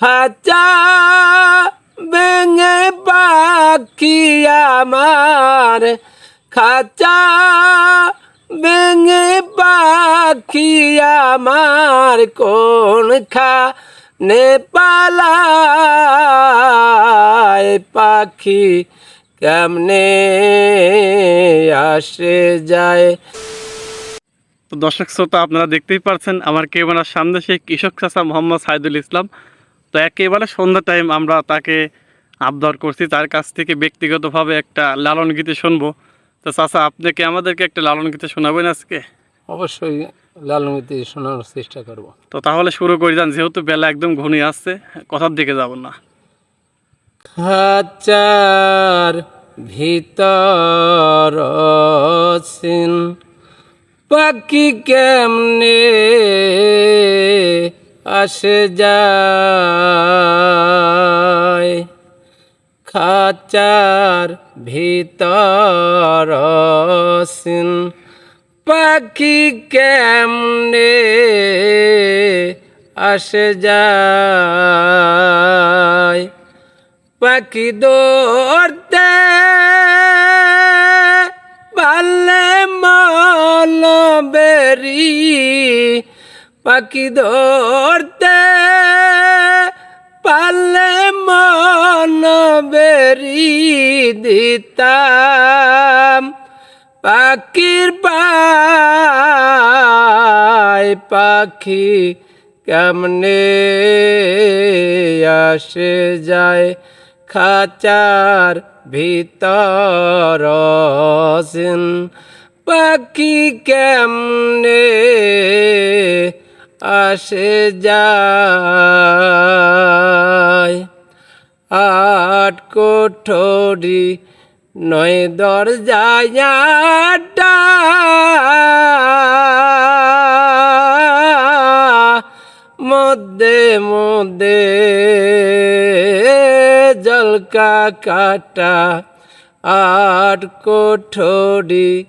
খাঁচা ভেঙে পাখি আমার। খাঁচা ভেঙে পাখি আমার। কোন খা নেপালায় পাখি? কেমনে আসে যায়? তো দর্শক শ্রোতা, আপনারা দেখতেই পারছেন আমার ক্যামেরার সামনে সেই কৃষক চাষা মোহাম্মদ সাইদুল ইসলাম। তো একেবারে সন্ধ্যা টাইম আমরা তাকে আবদার করছি। তার কাছ থেকে ব্যক্তিগতভাবে একটা লালন গীতি শুনব। তো চাষা আপনি কি আমাদেরকে একটা লালন গীতি শোনাবেন আজকে? অবশ্যই লালমিতে শোনানোর চেষ্টা করব। তো তাহলে শুরু করে যান যেহেতু বেলা একদম ঘনিয়ে আসছে কথার দিকে যাব না। খাঁচার ভিতর সিন পাখি কেমনে আসে যায়। খাচার ভিতর সিন পাখি কেমনে আসে যায়? পাখি দৌড়তে পারলে মল বেরি পাখি দৌড়তে পারলে মন বেরি দিতাম। পাখির পায় পাখি কেমনে আসে যায় খাচার ভিতর পাখি কেমনে আসে যায়। আট কোঠরি নয় দরজাটা মধ্যে মধ্যে জলকা কাটা। আট কোঠরি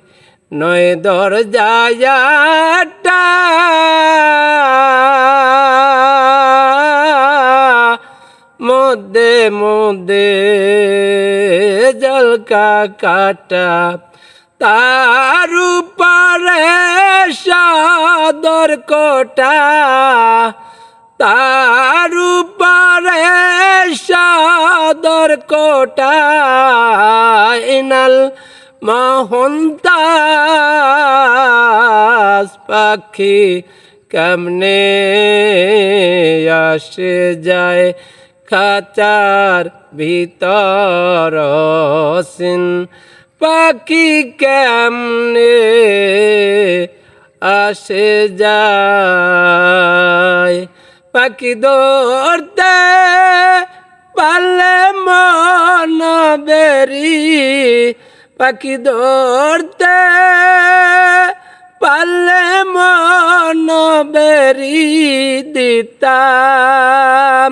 নয় দরজাটা মধ্যে মধ্যে জলকা কাটা, তার উপরে সদর কোটা, তার উপরে সদর কোটা, ইনাল মহন্তাস পাখি কেমনে আসে যায়? খাচার ভিতর সিন পাখি কেমনে আসে যায়? পাখি দৌড়তে পারলে মন বেরি পাখি দৌড়তে পারলে মন বেরি দিতাম।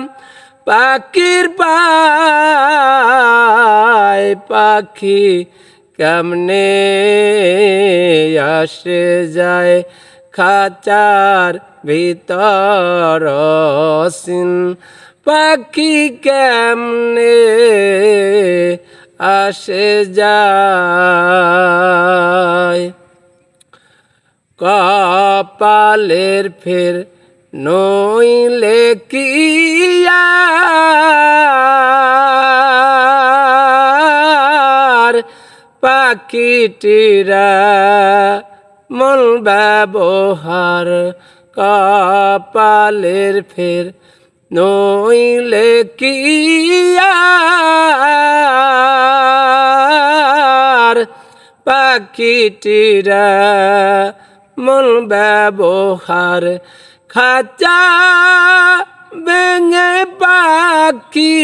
পাখির পায় পাখি কেমনে আসে যায় খাচার ভিতর সিন পাখি কেমনে আসে যায়। কপালের ফের নইলে কিয়ার পাখিটিরা মন ব্যবহার কপালের ফের নইলে কিয়ার পাখিটিরা মন ব্যবহার খাঁচা ভেঙে পাখি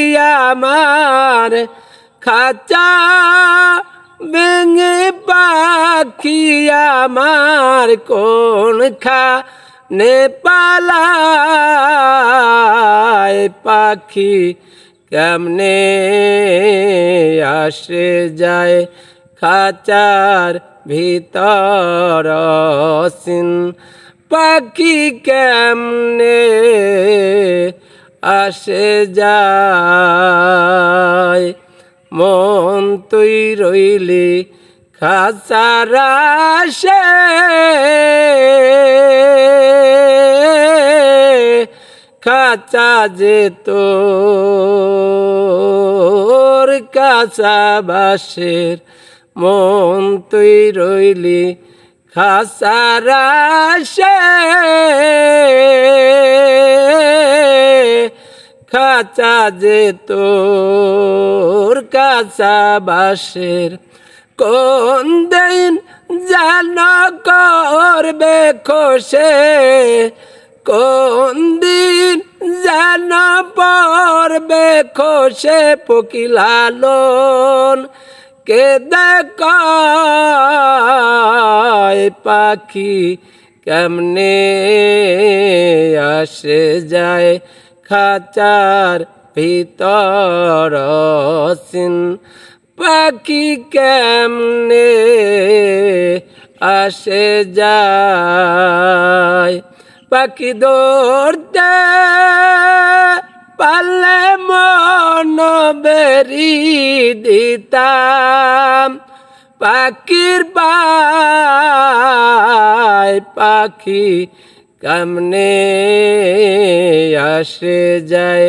আমার। খাঁচা ভেঙে পাখি আমার। কোন খা নেপালায় পাখি কেমনে আসে যায়? খাঁচার ভিতর সিন পাখি কেমনে আসে যায়? মন তুই রইলি খাচারা সে খাচা যে তোর কাঁচা বাসের মন তুই রইলি। খাসারা সে খাচা যে তোর কাঁচা বাসের কোন দিন জান করবে খোসে? কোন দিন জান পড়বে খোসে পকিলালন কে দেখায় পাখি কেমনে আসে যায়? খাচার ভিতর সিন পাখি কেমনে আসে যায়? পাখি ধরতে পারলে মন বেরি দিতাম। পাখির পায় পাখি কামনে আসে যায়?